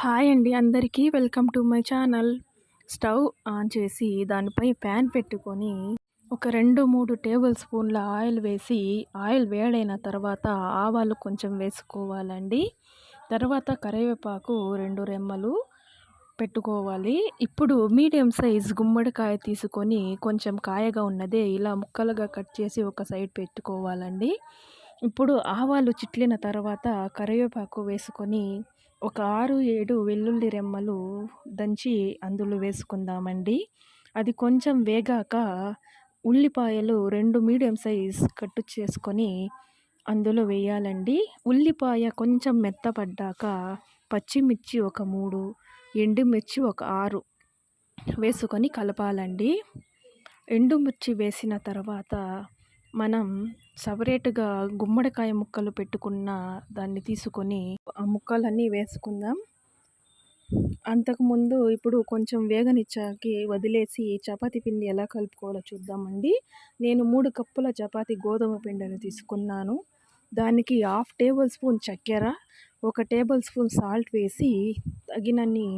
Hi అండి అందరికీ. Welcome to my channel. Stove on చేసి దానిపై ప్యాన్ పెట్టుకొని ఒక రెండు మూడు టేబుల్ స్పూన్ల ఆయిల్ వేసి ఆయిల్ వేడైన తర్వాత ఆవాలు కొంచెం వేసుకోవాలండి. తర్వాత కరివేపాకు రెండు రెమ్మలు పెట్టుకోవాలి. ఇప్పుడు మీడియం సైజ్ గుమ్మడికాయ తీసుకొని కొంచెం కాయగా ఉన్నదే ఇలా ముక్కలుగా కట్ చేసి ఒక సైడ్ పెట్టుకోవాలండి. ఇప్పుడు ఆవాలు చిట్లిన తర్వాత కరివేపాకు వేసుకొని ఒక ఆరు ఏడు వెల్లుల్లి రెమ్మలు దంచి అందులో వేసుకుందామండి. అది కొంచెం వేగాక ఉల్లిపాయలు రెండు మీడియం సైజ్ కట్టు చేసుకొని అందులో వేయాలండి. ఉల్లిపాయ కొంచెం మెత్తపడ్డాక పచ్చిమిర్చి ఒక మూడు ఎండుమిర్చి ఒక ఆరు వేసుకొని కలపాలండి. ఎండుమిర్చి వేసిన తర్వాత మనం సపరేట్గా గుమ్మడికాయ ముక్కలు పెట్టుకున్న దాన్ని తీసుకొని ఆ ముక్కలన్నీ వేసుకుందాం. అంతకుముందు ఇప్పుడు కొంచెం వేగనిచ్చాకి వదిలేసి చపాతీ పిండి ఎలా కలుపుకోవాలో చూద్దామండి. నేను మూడు కప్పుల చపాతీ గోధుమ పిండిని తీసుకున్నాను. దానికి హాఫ్ టేబుల్ స్పూన్ చక్కెర ఒక టేబుల్ స్పూన్ సాల్ట్ వేసి తగినన్ని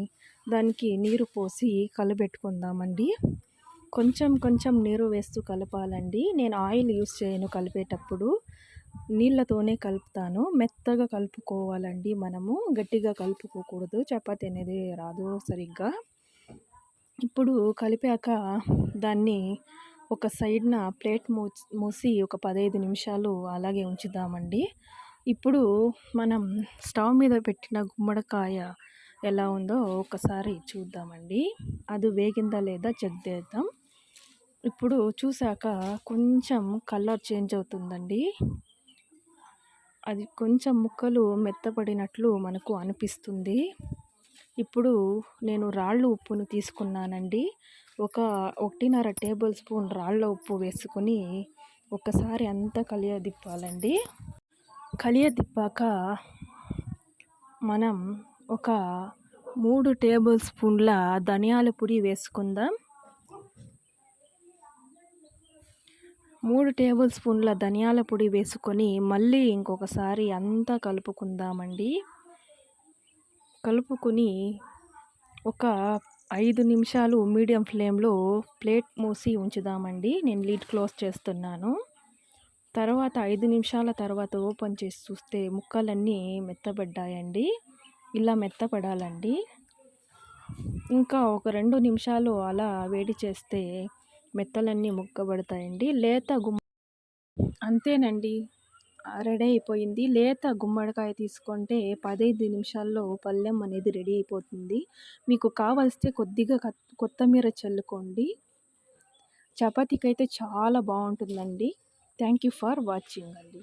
దానికి నీరు పోసి కలబెట్టుకుందామండి. కొంచెం కొంచెం నీరు వేస్తూ కలపాలండి. నేను ఆయిల్ యూస్ చేయను కలిపేటప్పుడు. నీళ్ళతోనే కలుపుతాను. మెత్తగా కలుపుకోవాలండి మనము. గట్టిగా కలుపుకోకూడదు. చపాతి అనేది రాదు సరిగ్గా. ఇప్పుడు కలిపాక దాన్ని ఒక సైడ్న ప్లేట్ మూ మూసి ఒక పదహైదు నిమిషాలు అలాగే ఉంచుదామండి. ఇప్పుడు మనం స్టవ్ మీద పెట్టిన గుమ్మడికాయ ఎలా ఉందో ఒకసారి చూద్దామండి. అది వేగిందా లేదా చెక్ చేద్దాం. ఇప్పుడు చూసాక కొంచెం కలర్ చేంజ్ అవుతుందండి. అది కొంచెం ముక్కలు మెత్తపడినట్లు మనకు అనిపిస్తుంది. ఇప్పుడు నేను రాళ్ళు ఉప్పును తీసుకున్నానండి. ఒక ఒకటిన్నర టేబుల్ స్పూన్ రాళ్ళ ఉప్పు వేసుకొని ఒకసారి అంతా కలియదిప్పాలండి కలియదిప్పాక మనం ఒక మూడు టేబుల్ స్పూన్ల ధనియాల పొడి వేసుకుందాం. మూడు టేబుల్ స్పూన్ల ధనియాల పొడి వేసుకొని మళ్ళీ ఇంకొకసారి అంతా కలుపుకుందామండి. కలుపుకొని ఒక ఐదు నిమిషాలు మీడియం ఫ్లేమ్లో ప్లేట్ మూసి ఉంచుదామండి. నేను లీడ్ క్లోజ్ చేస్తున్నాను. తర్వాత ఐదు నిమిషాల తర్వాత ఓపెన్ చేసి చూస్తే ముక్కలన్నీ మెత్తబడ్డాయండి. ఇలా మెత్తపడాలండి. ఇంకా ఒక రెండు నిమిషాలు అలా వేడి చేస్తే మెత్తలన్నీ ముక్కబడతాయండి. లేత గుమ్మ అంతేనండి. రెడీ అయిపోయింది. లేత గుమ్మడికాయ తీసుకుంటే పదహైదు నిమిషాల్లో పళ్ళెం అనేది రెడీ అయిపోతుంది. మీకు కావలిస్తే కొద్దిగా కొత్తిమీర చల్లుకోండి. చపాతీకి అయితే చాలా బాగుంటుందండి. థ్యాంక్ యూ ఫర్ వాచింగ్ అండి.